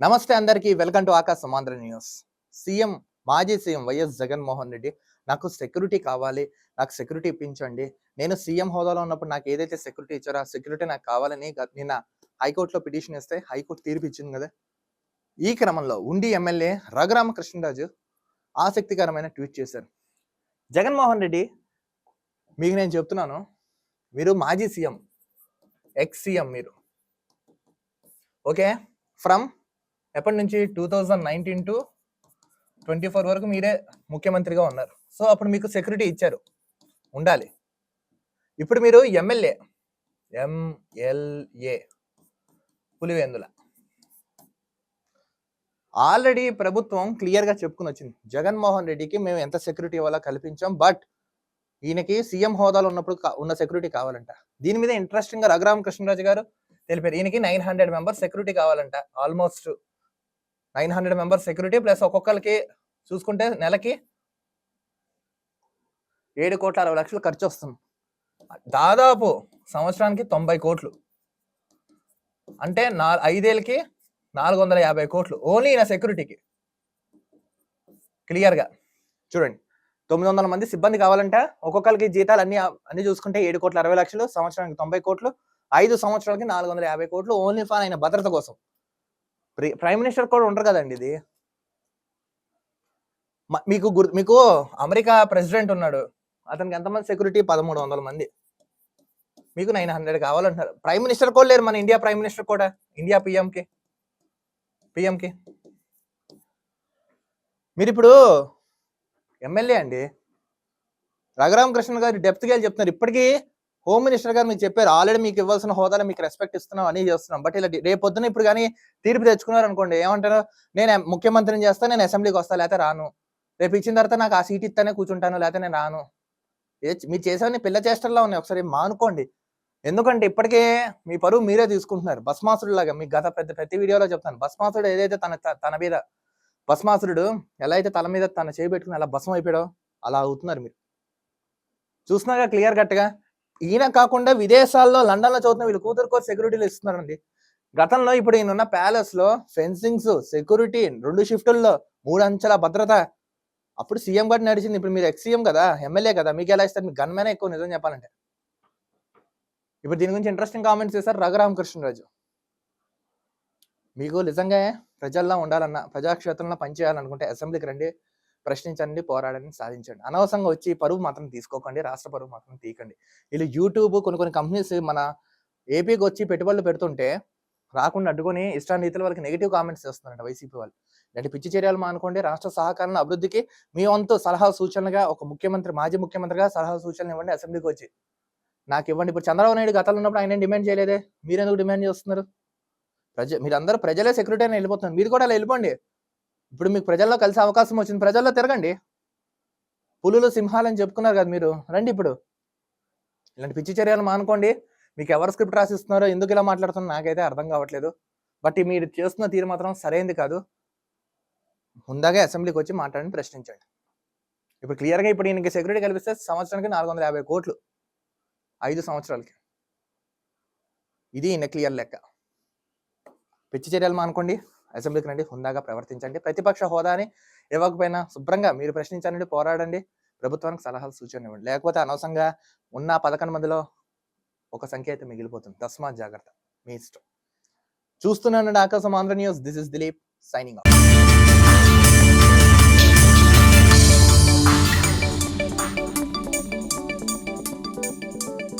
నమస్తే అందరికీ welcome to Aakasam Andhra news. CM మాజీ సీఎం వైఎస్ జగన్మోహన్ రెడ్డి నాకు సెక్యూరిటీ కావాలి నాకు సెక్యూరిటీ ఇప్పించండి. నేను సీఎం హోదాలో ఉన్నప్పుడు నాకు ఏదైతే సెక్యూరిటీ ఇచ్చారో ఆ సెక్యూరిటీ నాకు కావాలని నిన్న హైకోర్టులో పిటిషన్ ఇస్తే హైకోర్టు తీర్పు ఇచ్చింది కదా. ఈ క్రమంలో ఉండి ఎమ్మెల్యే రఘురామకృష్ణరాజు ఆసక్తికరమైన ట్వీట్ చేశారు. జగన్మోహన్ రెడ్డి మీకు నేను చెప్తున్నాను మీరు మాజీ సీఎం ఎక్స్ సీఎం మీరు. ఓకే? ఫ్రమ్ ఎప్పటి నుంచి? Two thousand nineteen to twenty four వరకు మీరే ముఖ్యమంత్రిగా ఉన్నారు. సో అప్పుడు మీకు సెక్యూరిటీ ఇచ్చారు. ఉండాలి. ఇప్పుడు మీరు ఎమ్మెల్యే ఎంఎల్ఏ పులివేందుల. ఆల్రెడీ ప్రభుత్వం క్లియర్గా చెప్పుకుని వచ్చింది. జగన్మోహన్ రెడ్డికి మేము ఎంత సెక్యూరిటీ ఇవ్వాలో కల్పించాం. బట్ ఈయనకి సీఎం హోదాలో ఉన్నప్పుడు ఉన్న సెక్యూరిటీ కావాలంట. దీని మీద ఇంట్రెస్టింగ్గా రఘురామ కృష్ణరాజు గారు తెలిపారు. ఈయనకి నైన్ హండ్రెడ్ మెంబర్స్ సెక్యూరిటీ కావాలంట. Almost nine hundred members security plus ఒక్కొక్కరికి చూసుకుంటే నెలకి ఏడు కోట్ల అరవై లక్షలు ఖర్చు వస్తుంది. దాదాపు సంవత్సరానికి తొంభై కోట్లు. అంటే నా ఐదేళ్ళకి నాలుగు వందల యాభై కోట్లు ఓన్లీ నా సెక్యూరిటీకి. క్లియర్గా చూడండి. తొమ్మిది వందల మంది సిబ్బంది కావాలంటే. ఒక్కొక్కరికి జీతాలు అన్ని అన్ని చూసుకుంటే ఏడు కోట్ల అరవై లక్షలు సంవత్సరానికి తొంభై కోట్లు ఐదు సంవత్సరాలకి నాలుగు వందల యాభై కోట్లు ఓన్లీ ఫాన్ అయిన భద్రత కోసం. ప్రైమ్ మినిస్టర్ కూడా ఉండరు కదండి ఇది. మ- మీకు గుర్ మీకు అమెరికా ప్రెసిడెంట్ ఉన్నాడు. అతనికి ఎంతమంది సెక్యూరిటీ? పదమూడు వందల మంది. మీకు నైన్ హండ్రెడ్ కావాలంటున్నారు. ప్రైమ్ మినిస్టర్ కూడా లేరు మన ఇండియా ప్రైమ్ మినిస్టర్ కూడా. ఇండియా పిఎంకి. పిఎంకి. మీరు ఇప్పుడు ఎమ్మెల్యే అండి. రఘురామకృష్ణ గారు డెప్త్గా వెళ్ళి చెప్తున్నారు. ఇప్పటికీ హోమ్ మినిస్టర్ గారు మీకు చెప్పారు ఆల్రెడీ మీకు ఇవ్వాల్సిన హోదాలో మీకు రెస్పెక్ట్ ఇస్తున్నాం అని చేస్తున్నాం. బట్ ఇలా రేపు పొద్దున ఇప్పుడు కానీ తీర్పు తెచ్చుకున్నారు అనుకోండి ఏమంటారు? నేను ముఖ్యమంత్రిని చేస్తా నేను అసెంబ్లీకి వస్తా లేకపోతే రాను. రేపు ఇచ్చిన తర్వాత నాకు ఆ సీట్ ఇస్తానే కూర్చుంటాను లేకపోతే నేను రాను. మీరు చేసేవన్నీ పిల్ల చేష్టల్లో ఉన్నాయి. ఒకసారి మానుకోండి. ఎందుకంటే ఇప్పటికే మీ పరువు మీరే తీసుకుంటున్నారు. భస్మాసుడు లాగా మీకు గత పెద్ద ప్రతి వీడియోలో చెప్తాను. భస్మాసుడు ఏదైతే తన త- తన మీద భస్మాసురుడు ఎలా అయితే తల మీద తన చేయి పెట్టుకుని అలా భస్మం అయిపోయాడో అలా అవుతున్నారు మీరు. చూసినాగా క్లియర్ కట్గా? ఈయన కాకుండా విదేశాల్లో లండన్లో చదువుతున్న వీళ్ళు కూతురు సెక్యూరిటీలు ఇస్తున్నారండి. గతంలో ఇప్పుడు ఈయనున్న ప్యాలెస్లో ప్యాలెస్లో ఫెన్సింగ్స్ సెక్యూరిటీ రెండు షిఫ్టుల్లో మూడు అంచెల భద్రత. అప్పుడు సీఎం గారు నడిచింది. ఇప్పుడు మీరు ఎక్స్సీఎం కదా ఎమ్మెల్యే కదా మీకు ఎలా ఇస్తారు? మీకు గన్మేనే ఎక్కువ నిజం చెప్పాలంటే. ఇప్పుడు దీని గురించి ఇంట్రెస్టింగ్ కామెంట్స్ చేశారు రఘురామకృష్ణరాజు. మీకు నిజంగా ప్రజల్లో ఉండాలన్నా ప్రజాక్షేత్రంలో పనిచేయాలనుకుంటే అసెంబ్లీకి రండి. ప్రశ్నించండి పోరాడండి సాధించండి. అనవసరంగా వచ్చి పరువు మాత్రం తీసుకోకండి రాష్ట్ర పరువు మాత్రం తీయకండి. వీళ్ళు యూట్యూబ్ కొన్ని కొన్ని కంపెనీస్ మన ఏపీకి వచ్చి పెట్టుబడులు పెడుతుంటే రాకుండా అడ్డుకొని ఇష్టారీతిలో వాళ్ళకి నెగిటివ్ కామెంట్స్ చేస్తున్నారంట వైసీపీ వాళ్ళు. ఇలాంటి పిచ్చి చర్యలు మానుకోండి రాష్ట్ర సహకారం అభివృద్ధికి మీ వంతు సలహా సూచనలుగా ఒక ముఖ్యమంత్రి మాజీ ముఖ్యమంత్రిగా సలహా సూచనలు ఇవ్వండి అసెంబ్లీకి వచ్చి. నాకు ఇవ్వండి. ఇప్పుడు చంద్రబాబు నాయుడు గతంలో ఉన్నప్పుడు ఆయన డిమాండ్ చేయలేదే? మీరెందుకు డిమాండ్ చేస్తున్నారు? ప్రజ మీరందరూ ప్రజలే సెక్యూరిటీ అని వెళ్ళిపోతున్నారు. మీరు కూడా అలా వెళ్ళిపోండి. ఇప్పుడు మీకు ప్రజల్లో కలిసే అవకాశం వచ్చింది. ప్రజల్లో తిరగండి. పులులు సింహాలని చెప్పుకున్నారు కదా మీరు. రండి ఇప్పుడు. ఇలాంటి పిచ్చి చర్యలు మానుకోండి. మీకు ఎవరు స్క్రిప్ట్ రాసిస్తున్నారో ఎందుకు ఇలా మాట్లాడుతున్నా నాకైతే అర్థం కావట్లేదు. బట్ మీరు చేస్తున్న తీరు మాత్రం సరైనది కాదు. ముందాగా అసెంబ్లీకి వచ్చి మాట్లాడిని ప్రశ్నించండి. ఇప్పుడు క్లియర్గా ఇప్పుడు ఈయనకి సెక్యూరిటీ కల్పిస్తే సంవత్సరానికి నాలుగు వందల యాభై కోట్లు. ఐదు సంవత్సరాలకి. ఇది ఈయన క్లియర్ లెక్క. పిచ్చి చర్యలు మానుకోండి. అసెంబ్లీకి రండి హుందాగా ప్రవర్తించండి. ప్రతిపక్ష హోదాని ఇవ్వకపోయినా శుభ్రంగా మీరు ప్రశ్నించండి పోరాడండి. ప్రభుత్వానికి సలహాలు సూచనలు ఇవ్వండి. లేకపోతే అనవసరంగా ఉన్న పదకొండు మందిలో ఒక సంఖ్య అయితే మిగిలిపోతుంది. తస్మాత్ జాగ్రత్త. మీ ఇష్టం. చూస్తున్నానండి Aakasam Andhra news. This is Dileep signing off.